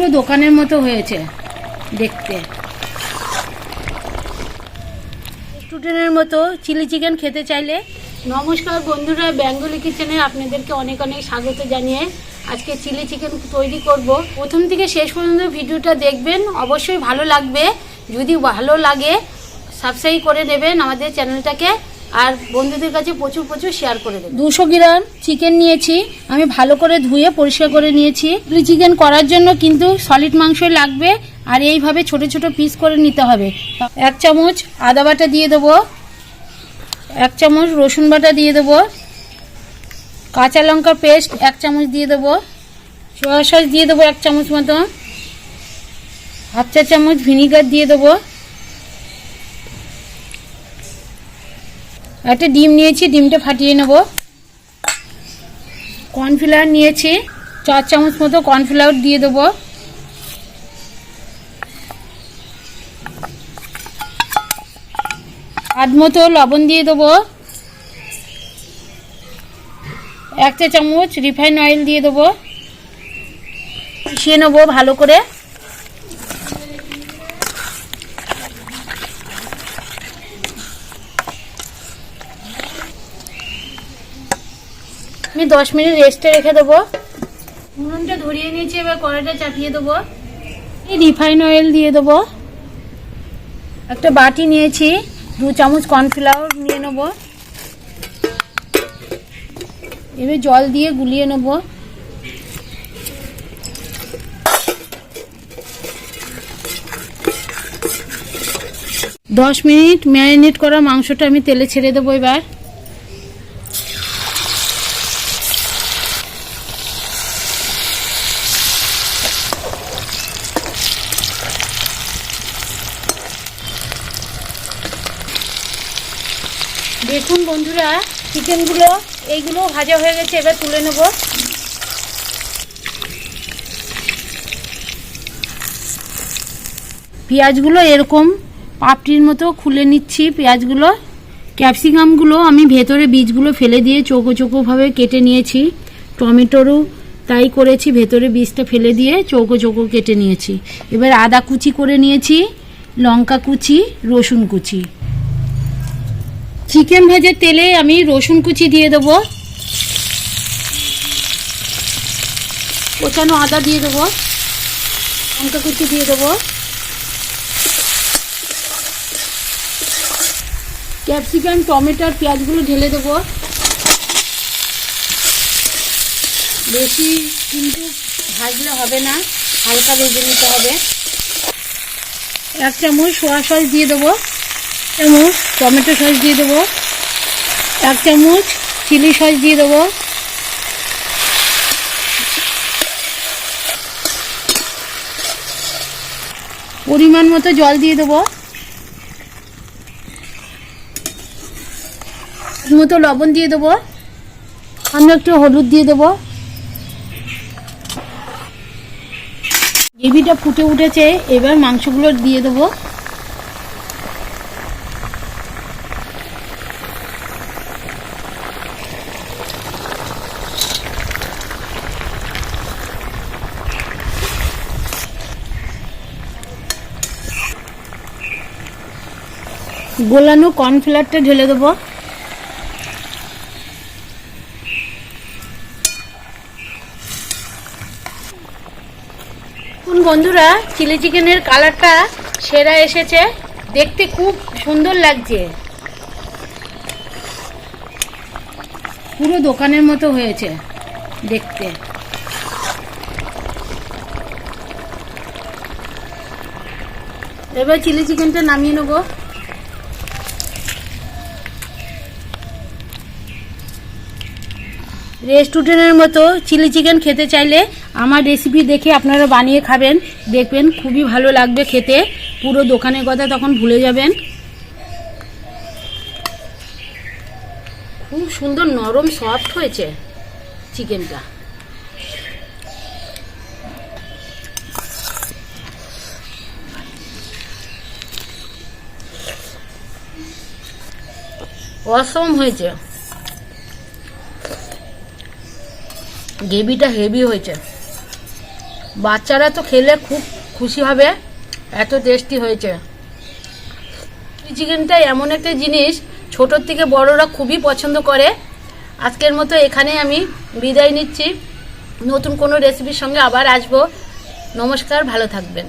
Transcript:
পুরো দোকানের মতো হয়েছে, দেখতে। স্টুডেন্টের মতো চিলি চিকেন খেতে চাইলে নমস্কার বন্ধুরা, বেঙ্গলি কিচেনে আপনাদেরকে অনেক অনেক স্বাগত জানিয়ে আজকে চিলি চিকেন তৈরি করব। প্রথম থেকে শেষ পর্যন্ত ভিডিওটা দেখবেন, অবশ্যই ভালো লাগবে। যদি ভালো লাগে সাবস্ক্রাইব করে নেবেন আমাদের চ্যানেলটাকে। আর বন্ধুদের কাছে প্রচুর প্রচুর শেয়ার করে দেবেন দুশো গ্রাম চিকেন নিয়েছি, আমি ভালো করে ধুয়ে পরিষ্কার করে নিয়েছি। চিকেন করার জন্য কিন্তু সলিড মাংস লাগবে, আর এইভাবে ছোট ছোট পিস করে নিতে হবে। এক চামচ আদা বাটা দিয়ে দেবো, এক চামচ রসুন বাটা দিয়ে দেবো, কাঁচা লঙ্কার পেস্ট এক চামচ দিয়ে দেবো সোয়া সস দিয়ে দেবো এক চামচ মতো, হাফ চা চামচ ভিনিগার দিয়ে দেবো। একটা ডিম নিয়েছি, ডিমটা ফাটিয়ে নেব। কর্নফ্লাওয়ার নিয়েছি, চার চামচ মতো কর্নফ্লাওয়ার দিয়ে দেবো। আধ মতো লবণ দিয়ে দেবো। এক চা চামচ রিফাইন অয়েল দিয়ে দেবো। মিশিয়ে নেব ভালো করে। আমি দশ মিনিট রেস্টে রেখে দেবো। উনুনটা ধরিয়ে নিয়েছি, এবার কড়াইটা চাপিয়ে দেবো। রিফাইন অয়েল দিয়ে দেবো। একটা বাটি নিয়েছি, দু চামচ কর্নফ্লাওয়ার নিয়ে নেব। এবার জল দিয়ে গুলিয়ে নেব। দশ মিনিট ম্যারিনেট করা মাংসটা আমি তেলে ছেড়ে দেবো এবার। দেখুন বন্ধুরা চিকেনগুলো এইগুলো ভাজা হয়ে গেছে, এবার তুলে নেব। পেঁয়াজগুলো এরকম পাপড়ির মতো খুলে নিচ্ছি, পেঁয়াজগুলো। ক্যাপসিকামগুলো আমি ভেতরে বীজগুলো ফেলে দিয়ে চৌকো চৌকোভাবে কেটে নিয়েছি। টমেটোরও তাই করেছি, ভেতরে বীজটা ফেলে দিয়ে চৌকো চৌকো কেটে নিয়েছি। এবার আদা কুচি করে নিয়েছি, লঙ্কা কুচি, রসুন কুচি। চিকেন ভাজার তেলে আমি রসুন কুচি দিয়ে দেবো। কোচানো আদা দিয়ে দেবো। লঙ্কা কুচি দিয়ে দেবো। ক্যাপসিকাম টমেটোর পেঁয়াজগুলো ঢেলে দেবো। বেশি কিন্তু ভাজলে হবে না, হালকা ভেজে নিতে হবে। এক চামচ সোয়া সস দিয়ে দেবো। চামচ, টমেটো সস দিয়ে দেবো। এক চামচ চিলি সস দিয়ে দেবো। পরিমাণ মতো জল দিয়ে দেবো। মতো লবণ দিয়ে দেবো। আমি একটু হলুদ দিয়ে দেবো। গ্রেভিটা ফুটে উঠেছে, এবার মাংসগুলো দিয়ে দেবো। গোলানো কর্নফ্লাওয়ারটা ঢেলে দেবো। বন্ধুরা, চিলি চিকেনের কালারটা সেরা এসেছে। দেখতে খুব সুন্দর লাগছে। পুরো দোকানের মতো হয়েছে দেখতে। এবার চিলি চিকেনটা নামিয়ে নেব। রেস্টুরেন্টের মতো চিলি চিকেন খেতে চাইলে আমার রেসিপি দেখে আপনারা বানিয়ে খাবেন। দেখবেন খুবই ভালো লাগবে খেতে। পুরো দোকানের কথা তখন ভুলে যাবেন। খুব সুন্দর নরম সফট হয়েছে চিকেনটা। অসম হয়েছে। গ্রেভিটা হেভি হয়েছে। বাচ্চারা তো খেলে খুব খুশি হবে, এত টেস্টি হয়েছে। চিকেনটা এমন একটা জিনিস, ছোটোর থেকে বড়রা খুবই পছন্দ করে। আজকের মতো এখানে আমি বিদায় নিচ্ছি। নতুন কোনো রেসিপির সঙ্গে আবার আসব। নমস্কার, ভালো থাকবেন।